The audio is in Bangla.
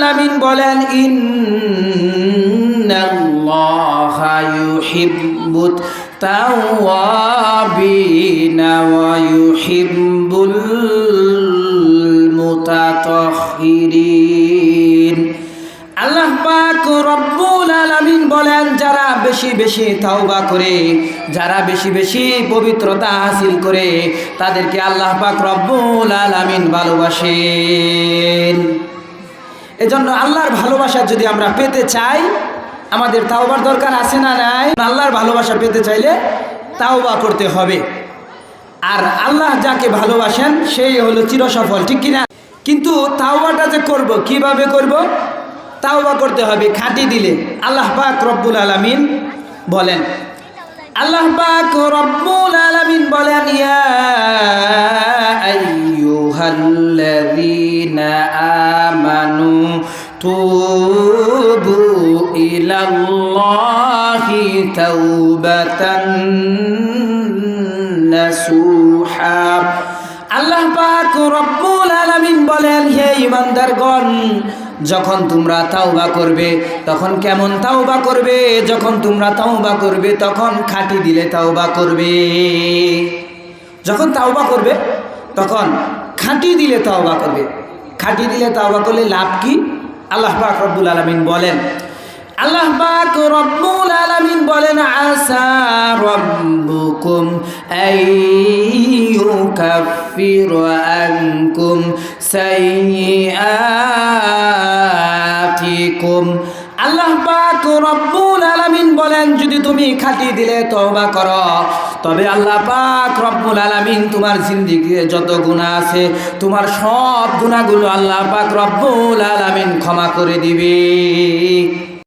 আলামিন বলেন, ইন্নাল্লাহা ইউহিব্বুত তাওয়াবিনা ওয়া ইউহিব্বুল মুতাতাহহিরিন আল্লাহ পাক রব্বুল আলামিন বলেন, যারা বেশি বেশি তাওবা করে, যারা বেশি বেশি পবিত্রতা হাসিল করে, তাদেরকে আল্লাহ পাক রব্বুল আলামিন ভালোবাসেন। এজন্য আল্লাহর ভালোবাসা যদি আমরা পেতে চাই, আমাদের তাওবার দরকার আছে না নাই? আল্লাহর ভালোবাসা পেতে চাইলে তাওবা করতে হবে। আর আল্লাহ যাকে ভালোবাসেন, সেই হলো চিরসফল, ঠিক কিনা? কিন্তু তাওবাটা যে করব, কীভাবে করব? তাওবা করতে হবে খাঁটি দিলে। আল্লাহ পাক রব্বুল আলামিন বলেন, আল্লাহ পাক রব্বুল আলামিন আইয়ুহাল্লাযীনা আমানু তুবু ইলাল্লাহি তাওবাতান নাসুহা আল্লাহ পাক রব্বুল আলামিন বলেন, হে ইমানদারগণ যখন তোমরা তাওবা করবে, তখন কেমন তাওবা করবে? যখন তোমরা তাওবা করবে, তখন খাঁটি দিলে তাওবা করবে। যখন তাওবা করবে, তখন খাঁটি দিলে তাওবা করবে। খাঁটি দিলে তাওবা করলে লাভ কি? আল্লাহ পাক রব্বুল আলামিন বলেন। আল্লাহ পাক রব্বুল আলামিন বলেন, আসা রব্বুকুম আইয়ুকাফির আনকুম সাইয়্যাতিকুম। আল্লাহ পাক রব্বুল আলামিন বলেন, যদি তুমি খাটি দিলে তওবা করো। তবে আল্লাহ পাক রব্বুল আলামিন তোমার জিন্দিগিতে যত গুনাহ আছে, তোমার সব গুনাহগুলো আল্লাহ পাক রব্বুল আলামিন ক্ষমা করে দিবে।